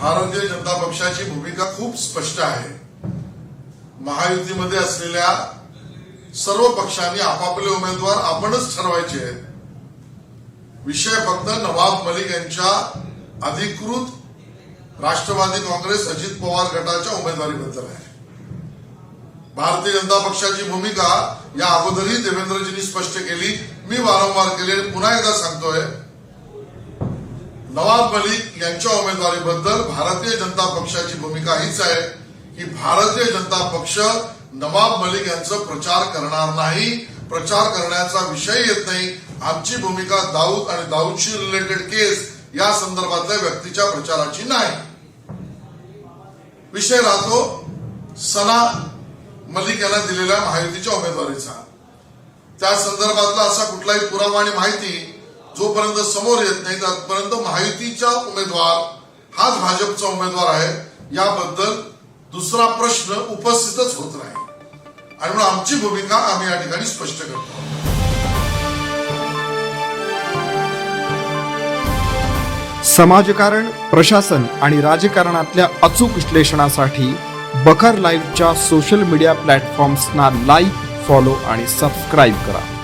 भारतीय जनता पक्षाची भूमिका खूप स्पष्ट आहे. महायुतीमध्ये असलेल्या सर्व पक्षांनी आपापले उमेदवार आपणच ठरवायचे आहेत. विषय फक्त नवाब मलिक यांच्या अधिकृत राष्ट्रवादी काँग्रेस अजित पवार गटाच्या उमेदवारीबद्दल आहे. भारतीय जनता पक्षाची भूमिका या अगोदरही देवेंद्रजींनी स्पष्ट केली. मी वारंवार केली आणि पुन्हा एकदा सांगतोय नवाब मलिक यांच्या उमेदवारीबद्दल भारतीय जनता पक्षाची भूमिका हीच आहे की भारतीय जनता पक्ष नवाब मलिक यांचं प्रचार करणार नाही. प्रचार करण्याचा विषय येत नाही. आमची भूमिका दाऊद आणि दाऊदशी रिलेटेड केस या संदर्भातल्या व्यक्तीच्या प्रचाराची नाही. विषय राहतो सना मलिक यांना दिलेल्या महायुतीच्या उमेदवारीचा. त्या संदर्भातला असा कुठलाही पुरावा आणि माहिती जोपर्यंत समोर येत नाही तोपर्यंत महायुतीचा उमेदवार हाच भाजपचा उमेदवार आहे याबद्दल दुसरा प्रश्न उपस्थितच होत नाही. आणि म्हणून आमची भूमिका आम्ही या ठिकाणी स्पष्ट करतो. समाजकारण प्रशासन आणि राजकारणातल्या अचूक विश्लेषणासाठी बखर लाईव्हच्या सोशल मीडिया प्लॅटफॉर्म्सना लाईक फॉलो आणि सबस्क्राईब करा.